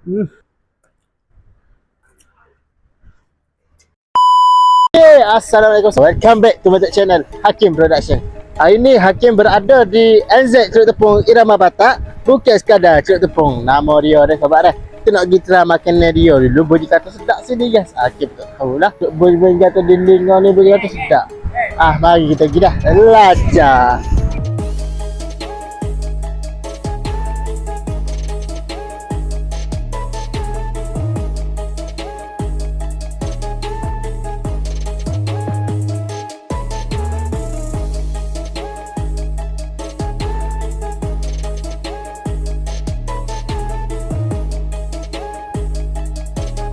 Okay, Assalamualaikum. Welcome back to my channel Hakim Production. Hari ini Hakim berada di NZ Ceruk Tepung Irama Batak. Bukan sekadar Ceruk Tepung. Nama dia dah sahabat dah. Kita nak pergi try makanan dia dulu. Bunyi kata sedap sini guys. Hakim tak tahulah. Bunyi kata dinding ni bunyi kata sedap. Ah, mari kita pergi dah. Lajah.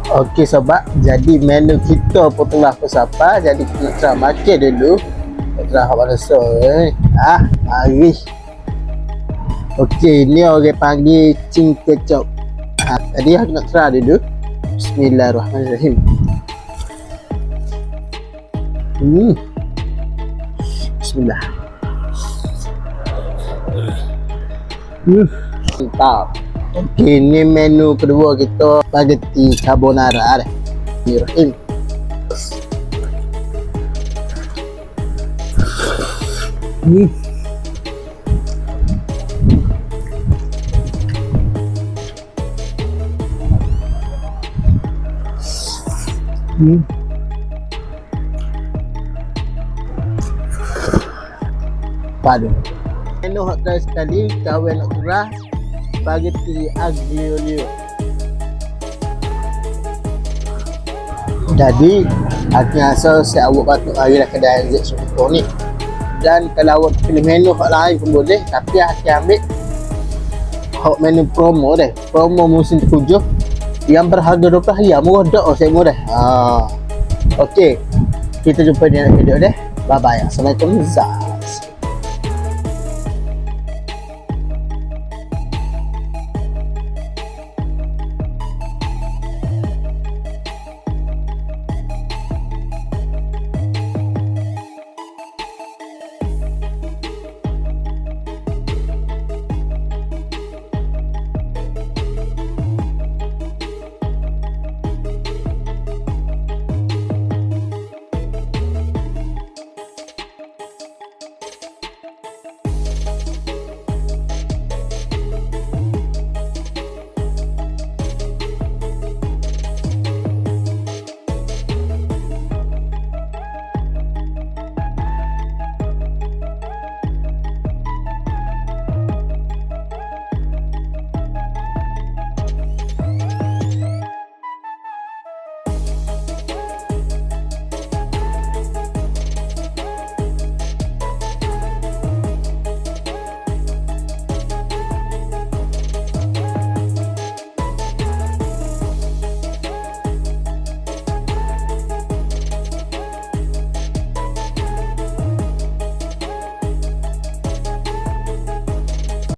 Okey sobat, jadi menu kita pun telah persapa. Jadi kita try makan dulu. Try apa rasa eh. Ah, mari. Okey, ni orang panggil cing kecap. Ha, tadi aku nak try dulu. Bismillahirrahmanirrahim. Hmm. Bismillah. Hmm. Mantap. Okey, ni menu kedua kita spaghetti carbonara dah. Bismillahirrahmanirrahim. Hmm. Hmm. Padu. Menu hot sekali, kawan nak kurang spaghetti aglio olio. Jadi, aku rasa saya awak patut hari lah kedai Z ni. Dan kalau awak pilih menu hot lain pun boleh, tapi aku ambil hot menu promo deh. Promo musim tertujuh yang berharga RM20 ya murah dak oh saya murah. Ha. Okey. Kita jumpa di dalam video deh. Bye bye. Assalamualaikum. Zah.